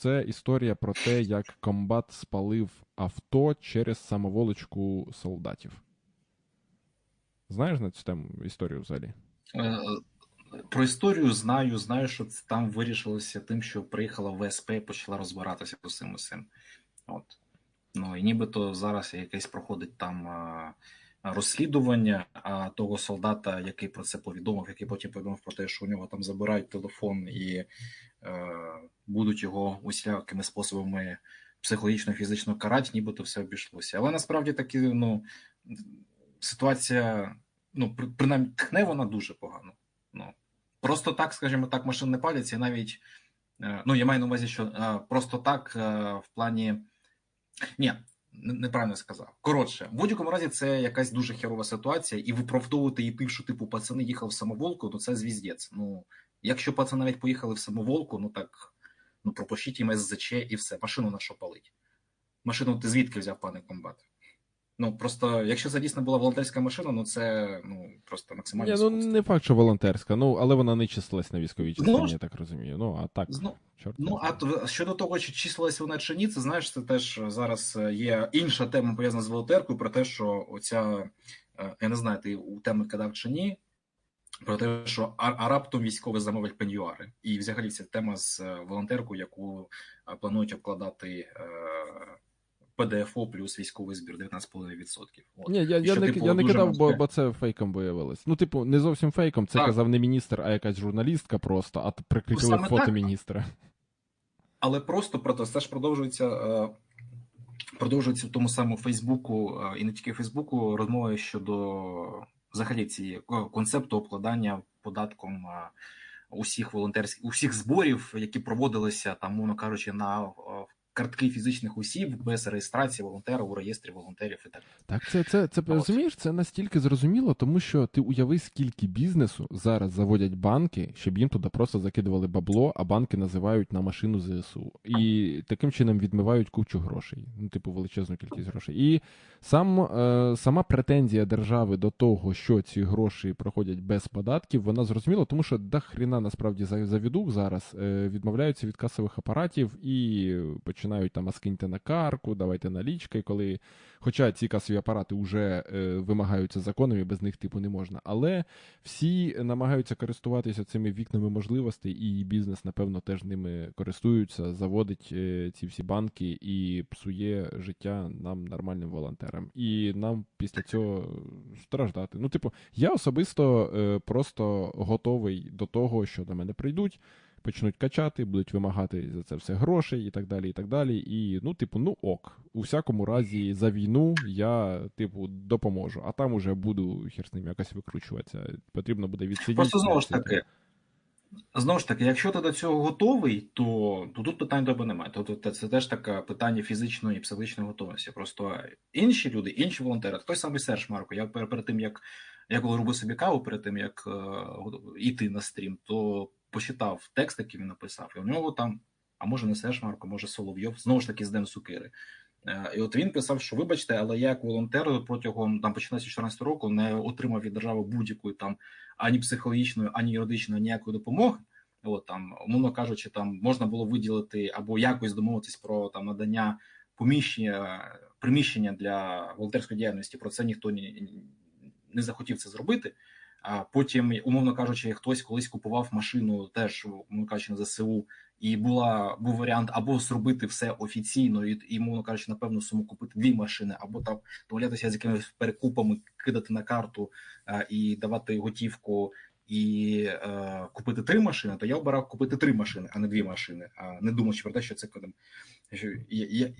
Це історія про те, як комбат спалив авто через самоволочку солдатів. Знаєш на цю тему історію взагалі? Е, Про історію знаю. Знаю, що це там вирішилося тим, що приїхала ВСП і почала розбиратися з усім усім. От. Ну і нібито зараз якесь проходить там а, розслідування а того солдата, який про це повідомив, який потім повідомив про те, що у нього там забирають телефон і е, будуть його усілякими способами психологічно фізично карати, нібито все обійшлося. Але насправді таки, ну ситуація, ну принаймні тхне вона дуже погано. Ну просто так, скажімо так, машин не паляться, і навіть е, ну я маю на увазі, що е, просто так е, в плані. Ні, неправильно сказав. Коротше, в будь-якому разі це якась дуже херова ситуація, і виправдовувати її тим, що типу пацани їхали в самоволку, ну це звіздець. Ну, якщо пацани навіть поїхали в самоволку, ну так ну пропишіть їм СЗЧ і все. Машину на що палить? Машину ти звідки взяв, пане комбат? Ну просто, якщо це дійсно була волонтерська машина, ну це ну просто максимально Ні, ну не факт, що волонтерська, ну але вона не числилась на військовій частині, Ну, я так розумію. Ну, а так, Зно- чорт. Ну, а то- щодо того, чи числилася вона чи ні, це знаєш, це теж зараз е, є інша тема пов'язана з волонтеркою, про те, що оця, е, я не знаю, ти у теми кидав чи ні, про те, що а, а раптом військові замовлять пеньюари. І взагалі ця тема з е, волонтеркою, яку е, планують обкладати е, ПДФО плюс військовий збір 19,5%. От. Ні, я, я, що, не, типу, я не кидав, бо, мозки. бо це фейком виявилось. Ну, типу, не зовсім фейком, це Так. казав не міністр, а якась журналістка просто, а прикріпили саме фото так. міністра. Але просто про те, це ж продовжується. Продовжується в тому самому Фейсбуку, і не тільки Фейсбуку, розмови щодо взагалі цієї е, концепту обкладання податком е, усіх волонтерських усіх зборів, які проводилися там, мовно кажучи, на е, картки фізичних осіб без реєстрації волонтера у реєстрі волонтерів і так. Так, це, це, це розумієш, це настільки зрозуміло, тому що ти уяви, скільки бізнесу зараз заводять банки, щоб їм туди просто закидували бабло, а банки називають на машину ЗСУ. І таким чином відмивають кучу грошей, ну, типу, величезну кількість грошей. І сам, е, сама претензія держави до того, що ці гроші проходять без податків, вона зрозуміла, тому що до хріна насправді за- завідух зараз е, відмовляються від касових апаратів і починають там а скиньте на карку, давайте налічки, коли. Хоча ці касові апарати вже е, вимагаються законом і без них типу не можна. Але всі намагаються користуватися цими вікнами можливостей, і бізнес, напевно, теж ними користуються, заводить е, ці всі банки і псує життя нам, нормальним волонтерам. І нам після цього страждати. Ну, типу, я особисто е, просто готовий до того, що до мене прийдуть. Почнуть качати, будуть вимагати за це все грошей і так далі. І так далі. І ну, типу, ну ок. У всякому разі, за війну я, типу, допоможу, а там уже буду хер з ним якось викручуватися. Потрібно буде відсидіти. Просто знову ж таки, знову ж таки, якщо ти до цього готовий, то, то тут питань до тебе немає. Тобто це, це теж таке питання фізичної і психологічної готовності. Просто інші люди, інші волонтери, той самий Серж Марко, я перед, тим, як я коли робив собі каву, перед тим як е, йти на стрім, то почитав текст, який він написав, і у нього там, а може не Серж Марко, може Соловйов, знову ж таки з Ден Сукири. Е, І от він писав, що вибачте, але я як волонтер протягом там починаючи 14 року не отримав від держави будь-якої там ані психологічної, ані юридичної ніякої допомоги. От там, умовно кажучи, там можна було виділити або якось домовитись про там надання поміщення приміщення для волонтерської діяльності. Про це ніхто не, не захотів це зробити. А потім, умовно кажучи, хтось колись купував машину, теж умовно кажучи, на ЗСУ, і була був варіант або зробити все офіційно, і, і мовно кажучи, на певну суму купити дві машини, або там домовлятися з якимись перекупами, кидати на карту а, і давати готівку. І е, купити три машини, то я обирав купити три машини, а не дві машини, а не думаючи про те, що це кодом.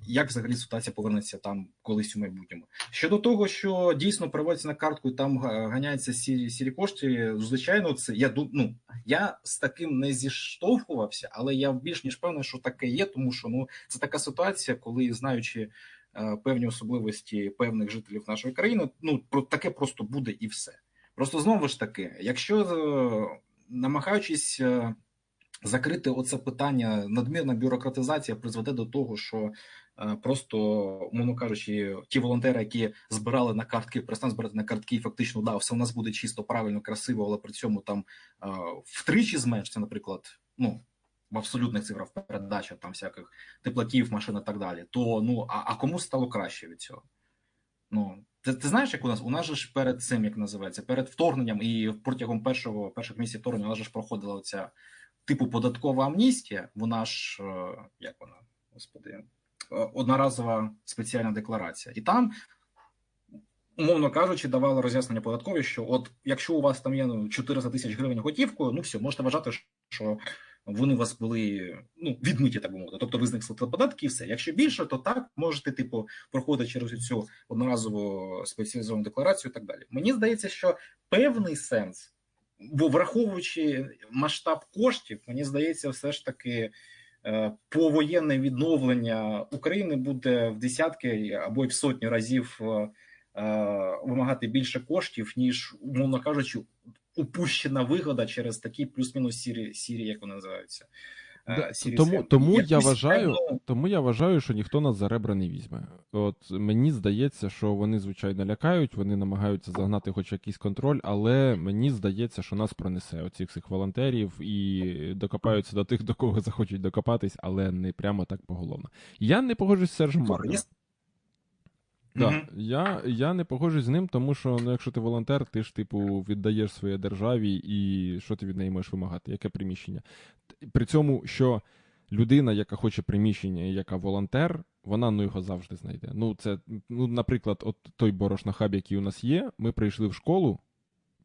Як взагалі ситуація повернеться там колись у майбутньому? Щодо того, що дійсно переводиться на картку і там ганяються сірі, сірі кошти, звичайно, це я ну, я з таким не зіштовхувався, але я більш ніж певний, що таке є, тому що ну це така ситуація, коли знаючи е, певні особливості певних жителів нашої країни, ну про таке просто буде і все. Просто знову ж таки, якщо е, намагаючись е, закрити оце питання, надмірна бюрократизація призведе до того, що е, просто, умовно кажучи, ті волонтери, які збирали на картки, перестануть збирати на картки, і фактично да, все у нас буде чисто, правильно, красиво, але при цьому там втричі зменшиться, наприклад, ну. в абсолютних цифрах передача там всяких теплаків, машин і так далі, то ну а, а кому стало краще від цього? Ну ти, ти знаєш, як у нас у нас же ж перед цим, як називається, перед вторгненням і протягом першого перших місяців вторгнення у нас же ж проходила оця типу податкова амністія. Вона ж е, як вона, господи, е, одноразова спеціальна декларація, і там. Умовно кажучи, давали роз'яснення податкові, що от якщо у вас там є ну, 400 тисяч гривень готівкою, ну все, можете вважати, що вони у вас були ну, відмиті, так би мовити. Тобто ви з них сплатили податки і все. Якщо більше, то так можете, типу, проходити через цю одноразову спеціалізовану декларацію і так далі. Мені здається, що певний сенс, бо враховуючи масштаб коштів, мені здається, все ж таки. Повоєнне відновлення України буде в десятки або й в сотні разів вимагати більше коштів, ніж, умовно кажучи, упущена вигода через такі плюс-мінус сірі, сірі, як вони називаються. Да, тому тому я вважаю, тому я вважаю, що ніхто нас за ребра не візьме. От мені здається, що вони звичайно лякають, вони намагаються загнати хоч якийсь контроль, але мені здається, що нас пронесе оцих всіх волонтерів і докопаються до тих, до кого захочуть докопатись, але не прямо так поголовно. Я не погоджуюсь з Сержем Марком. Да. Угу. Я я не погоджуюсь з ним, тому що ну, якщо ти волонтер, ти ж типу віддаєш своє державі, і що ти від неї можеш вимагати? Яке приміщення? При цьому, що людина, яка хоче приміщення, яка волонтер, вона ну його завжди знайде. Ну, це, ну, наприклад, от той борошнохаб, який у нас є, ми прийшли в школу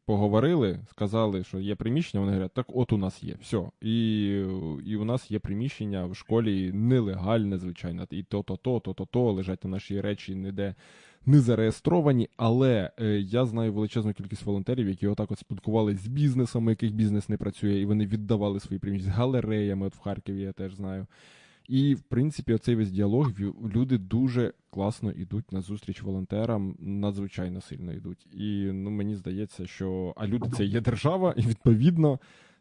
поговорили, сказали, що є приміщення. Вони говорять, так от у нас є. Все. І і у нас є приміщення в школі нелегальне, звичайно. І то-то, то, то-то, то лежать на наші речі ніде не зареєстровані. Але е, я знаю величезну кількість волонтерів, які отак от спілкувалися з бізнесами, яких бізнес не працює, і вони віддавали свої приміщення з галереями. От в Харкові я теж знаю. І, в принципі, оцей весь діалог люди дуже класно йдуть на зустріч волонтерам, надзвичайно сильно йдуть. І ну мені здається, що а люди це є держава, і відповідно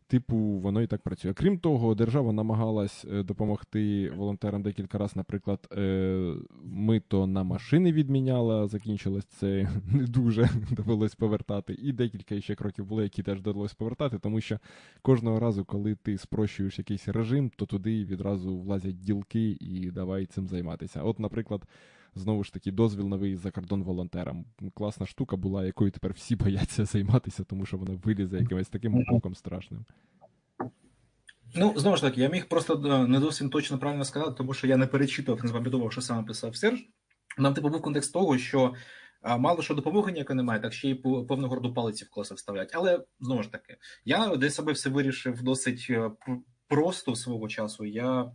Типу, воно і так працює. Крім того, держава намагалась е, допомогти волонтерам декілька разів. Наприклад, е, мито на машини відміняла, закінчилось це не дуже довелось повертати. І декілька ще кроків було, які теж довелось повертати, тому що кожного разу, коли ти спрощуєш якийсь режим, то туди відразу влазять ділки і давай цим займатися. От, наприклад знову ж таки дозвіл на виїзд за кордон волонтерам. Класна штука була, якою тепер всі бояться займатися, тому що вона вилізе якимось таким боком страшним. Ну, знову ж таки, я міг просто е, не зовсім точно правильно сказати, тому що я не перечитував, не запам'ятував, що саме писав Серж. Нам типу був контекст того, що мало що допомоги ніякої немає, так ще й повного роду палиці в класи вставлять. Але знову ж таки, я для себе все вирішив досить е, просто свого часу. Я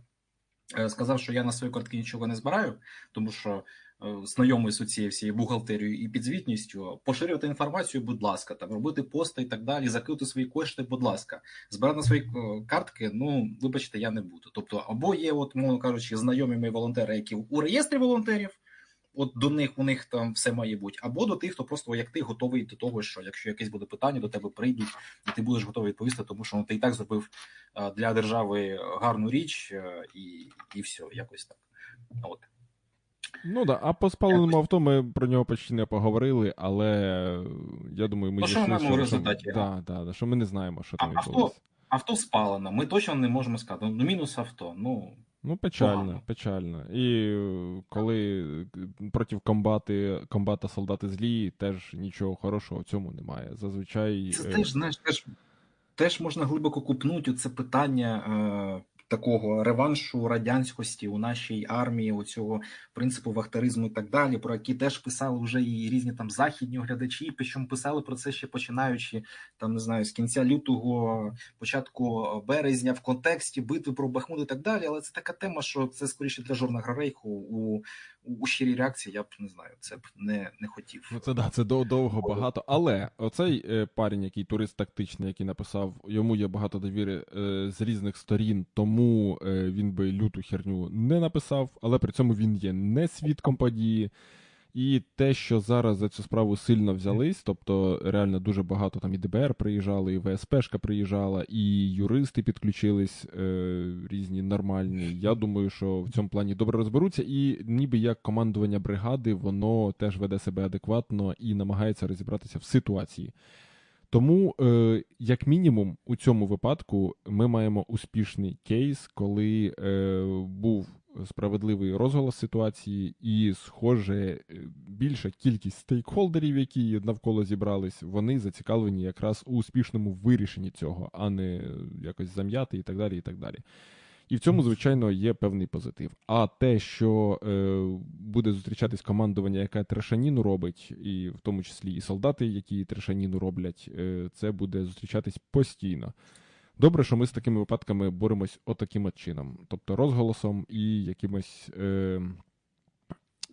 сказав, що я на свої картки нічого не збираю, тому що е, знайомий з цією всією бухгалтерією і підзвітністю, поширювати інформацію, будь ласка, там робити пости і так далі, закрити свої кошти, будь ласка, збирати на свої е, картки. Ну вибачте, я не буду. Тобто, або є, от мовно кажучи, знайомі мої волонтери, які у реєстрі волонтерів от до них у них там все має бути, або до тих, хто просто як ти готовий до того, що якщо якесь буде питання, до тебе прийдуть, і ти будеш готовий відповісти, тому що ну, ти і так зробив для держави гарну річ, і і все, якось так. От. Ну да, а по спаленому авто ми про нього почти не поговорили, але я думаю, ми ну, що, що, да, да, да, що ми не знаємо, що там відбулося. Авто, авто спалено, ми точно не можемо сказати. Ну, мінус авто. ну... Ну, печально, Погано. печально. І е, коли проти комбати, комбата солдати злі, теж нічого хорошого в цьому немає. Зазвичай. Це е, теж, знаєш, теж, теж можна глибоко купнути це питання е, такого реваншу радянськості у нашій армії, у цього принципу вахтаризму і так далі, про які теж писали вже і різні там західні оглядачі, причому писали про це ще починаючи там, не знаю, з кінця лютого, початку березня, в контексті битви про Бахмут і так далі. Але це така тема, що це скоріше для жорна рейху у у щирій реакції я б не знаю, це б не не хотів. Ну це да, це довго багато. Але оцей е, парень, який турист тактичний, який написав, йому є багато довіри е, з різних сторін, тому е, він би люту херню не написав, але при цьому він є не свідком події. І те, що зараз за цю справу сильно взялись, тобто реально дуже багато там і ДБР приїжджали, і ВСПшка приїжджала, і юристи підключились е, різні нормальні. Я думаю, що в цьому плані добре розберуться, і ніби як командування бригади, воно теж веде себе адекватно і намагається розібратися в ситуації. Тому, е, як мінімум, у цьому випадку ми маємо успішний кейс, коли е, був справедливий розголос ситуації, і, схоже, е, більша кількість стейкхолдерів, які навколо зібрались, вони зацікавлені якраз у успішному вирішенні цього, а не якось зам'яти і так далі. І так далі. І в цьому, звичайно, є певний позитив. А те, що е, буде зустрічатись командування, яке трешаніну робить, і в тому числі і солдати, які трешаніну роблять, е, це буде зустрічатись постійно. Добре, що ми з такими випадками боремось отаким от чином, тобто розголосом і якимось. Е,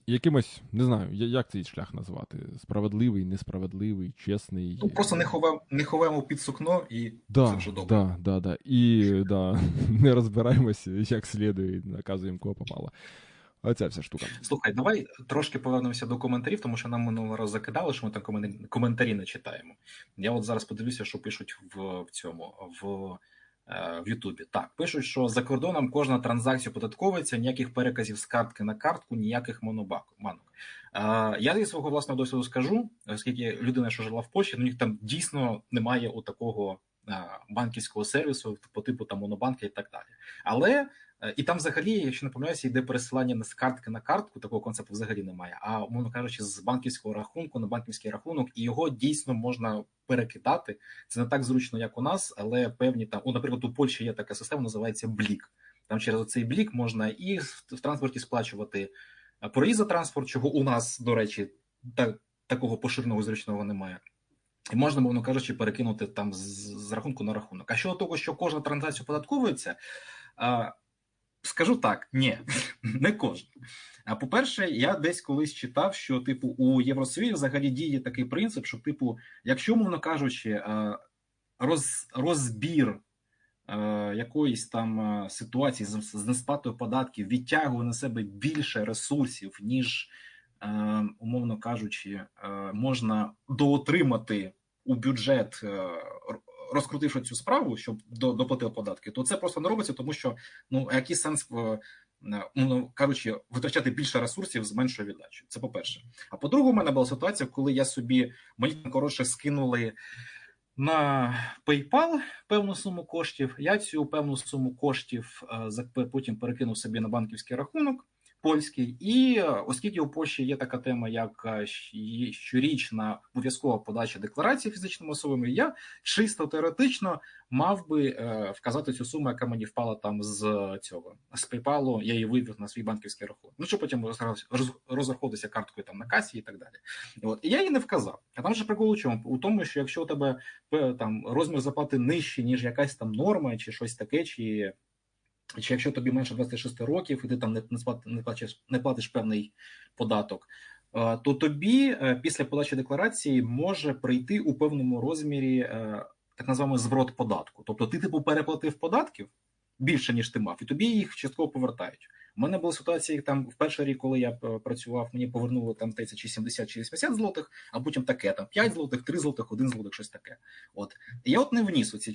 Якимось, не знаю, як цей шлях назвати? Справедливий, несправедливий, чесний. Ну, просто не ховаємо не ховаємо під сукно і да, це вже добре. Да, да, да. І да, не розбираємося, як слідує, наказуємо, кого попало. Оця вся штука. Слухай, давай трошки повернемося до коментарів, тому що нам минулого разу закидали, що ми там коментарі не читаємо. Я от зараз подивлюся, що пишуть в, в цьому в в Ютубі. Так, пишуть, що за кордоном кожна транзакція податковується, ніяких переказів з картки на картку, ніяких монобанок. Е, я зі свого власного досвіду скажу, оскільки людина, що жила в Польщі, ну них там дійсно немає у такого е, банківського сервісу по типу там монобанки і так далі. Але Е, і там, взагалі, якщо не помиляюся, йде пересилання з картки на картку, такого концепту взагалі немає. А умовно кажучи, з банківського рахунку на банківський рахунок, і його дійсно можна перекидати. Це не так зручно, як у нас, але певні там, у, наприклад, у Польщі є така система, називається Блік. Там через цей блік можна і в транспорті сплачувати е, проїзд за транспорт, чого у нас, до речі, так, такого поширеного зручного немає. І можна, мовно кажучи, перекинути там з, з рахунку на рахунок. А щодо того, що кожна транзакція податковується. Скажу так, ні, не кожен. А по-перше, я десь колись читав, що типу у Євросоюзі взагалі діє такий принцип, що, типу, якщо, мовно кажучи, е, роз, розбір е, якоїсь там е, ситуації з, з несплатою податків відтягує на себе більше ресурсів, ніж, умовно кажучи, можна доотримати у бюджет розкрутивши цю справу, щоб доплатив податки, то це просто не робиться, тому що ну який сенс ну, кажучи, витрачати більше ресурсів з меншою віддачею. Це по перше. А по-друге, у мене була ситуація, коли я собі мені коротше скинули. На PayPal певну суму коштів. Я цю певну суму коштів потім перекинув собі на банківський рахунок польський, і оскільки у Польщі є така тема, як е, щорічна обов'язкова подача декларації фізичними особами, я чисто теоретично мав би е, вказати цю суму, яка мені впала там з цього з PayPal, я її вивів на свій банківський рахунок. Ну що потім розраховуватися карткою там на касі і так далі. От я її не вказав. А там же прикол у чому у тому, що якщо у тебе там розмір заплати нижчий, ніж якась там норма, чи щось таке, чи чи якщо тобі менше 26 років, і ти там не не платиш, не платиш певний податок, е, то тобі е, після подачі декларації може прийти у певному розмірі е, так називаємо зворот податку. Тобто ти типу переплатив податків більше ніж ти мав, і тобі їх частково повертають. У мене була ситуація там в перший рік, коли я працював, мені повернули там 30 чи 70 чи 80 злотих, а потім таке там 5 злотих, 3 злотих, 1 злотих, щось таке. От я от не вніс оці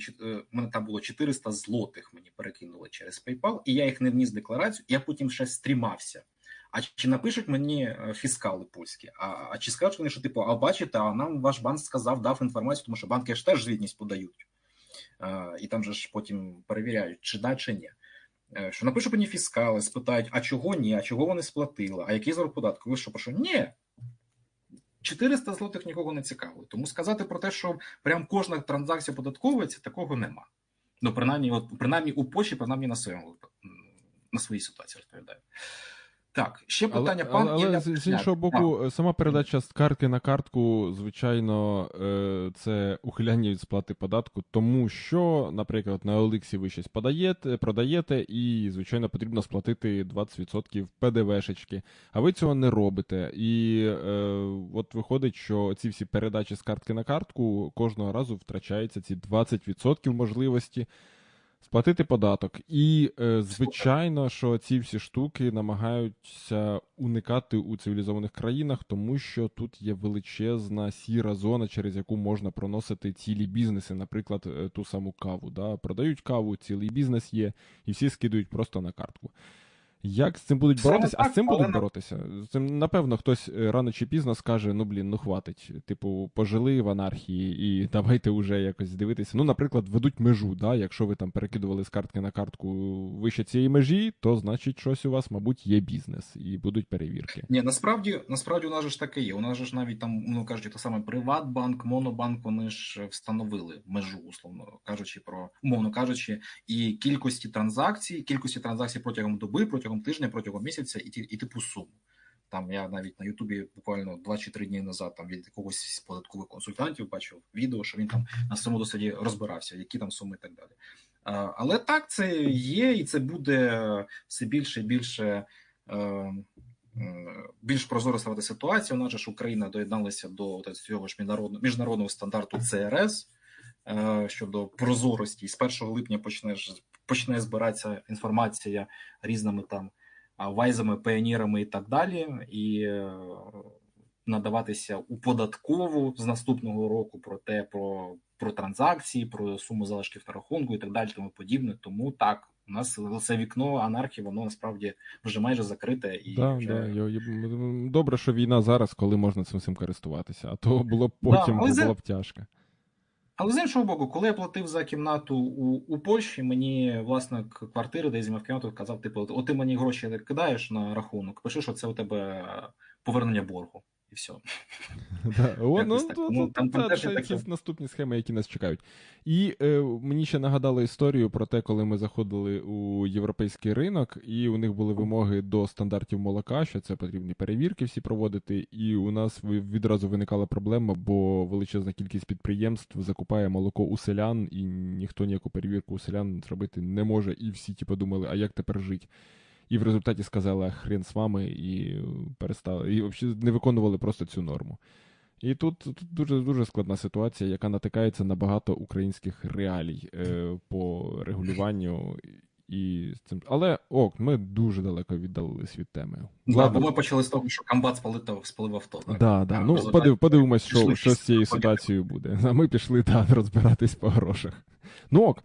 у мене там було 400 злотих. Мені перекинули через PayPal, і я їх не вніс декларацію. Я потім ще стрімався. А чи напишуть мені е, фіскали польські? А а чи скажуть вони, що типу, а бачите, а нам ваш банк сказав, дав інформацію, тому що банки ж теж звітність подають, а, і там же ж потім перевіряють, чи да, чи ні. Е, що напишуть мені фіскали, спитають, а чого ні, а чого вони сплатили, а який зараз податку? Ви що про що? Ні. 400 злотих нікого не цікавить. Тому сказати про те, що прям кожна транзакція податковується, такого нема. Ну, принаймні, от, принаймні у Польщі, принаймні на своєму на своїй ситуації розповідаю. Так, ще питання але, пан але, але з іншого боку, а. сама передача з картки на картку, звичайно, е, це ухиляння від сплати податку, тому що, наприклад, на Олексі ви щось подаєте, продаєте, і, звичайно, потрібно сплатити 20% ПДВшечки. А ви цього не робите. І е, от виходить, що ці всі передачі з картки на картку кожного разу втрачаються ці 20% можливості сплатити податок. І, е, звичайно, що ці всі штуки намагаються уникати у цивілізованих країнах, тому що тут є величезна сіра зона, через яку можна проносити цілі бізнеси, наприклад, е, ту саму каву. Да? Продають каву, цілий бізнес є, і всі скидують просто на картку. Як з цим будуть боротися? А з цим але будуть боротися? З цим, напевно, хтось е, рано чи пізно скаже: ну блін, ну хватить. Типу, пожили в анархії, і давайте вже якось дивитися. Ну, наприклад, ведуть межу. Да? Якщо ви там перекидували з картки на картку вище цієї межі, то значить щось у вас, мабуть, є бізнес, і будуть перевірки. Ні, насправді, насправді у нас же ж таке є. У нас же ж навіть там, ну кажуть, те саме Приватбанк, Монобанк, вони ж встановили межу, условно кажучи, про умовно кажучи, і кількості транзакцій, кількості транзакцій протягом доби, протягом тижня, протягом місяця, і і типу суму. Там я навіть на Ютубі буквально 2 чи 3 дні назад там від якогось з податкових консультантів бачив відео, що він там на своєму досвіді розбирався, які там суми і так далі. Але так це є, і це буде все більше і більше. е, більш прозоро ставати ситуація. У нас ж Україна доєдналася до цього ж міжнародного міжнародного стандарту ЦРС е, щодо прозорості. І з 1 липня почне ж почне збиратися інформація різними там вайзами, піонірами і так далі, і е, надаватися у податкову з наступного року про те, про, про транзакції, про суму залишків на рахунку і так далі, тому подібне. Тому так. У нас це вікно анархії, воно насправді вже майже закрите і Да, вже... да, я- я- добре, що війна зараз, коли можна цим всім користуватися, а то було б Да, потім але було б тяжко. Але з іншого боку, коли я платив за кімнату у, у Польщі, мені власник квартири, де я знімав кімнату, казав: типу, от ти мені гроші кидаєш на рахунок, пиши, що це у тебе повернення боргу, і все. Да. О, ну, Ну, там- теж таке. наступні схеми, які нас чекають. І е, мені ще нагадали історію про те, коли ми заходили у європейський ринок, і у них були вимоги до стандартів молока, що це потрібні перевірки всі проводити. І у нас відразу виникала проблема, бо величезна кількість підприємств закупає молоко у селян, і ніхто ніяку перевірку у селян зробити не може. І всі ті подумали, а як тепер жити? І в результаті сказали, «А хрен з вами, і перестали. І взагалі не виконували просто цю норму. І тут, тут дуже дуже складна ситуація, яка натикається на багато українських реалій е, по регулюванню і з цим. Але ок, ми дуже далеко віддалились від теми. Да, бо ми почали з того, що комбат спалив, спалив авто. так? Да, да. Ну, подив, подивимось, що, що з цією ситуацією буде. А ми пішли да, розбиратись по грошах. Ну ок,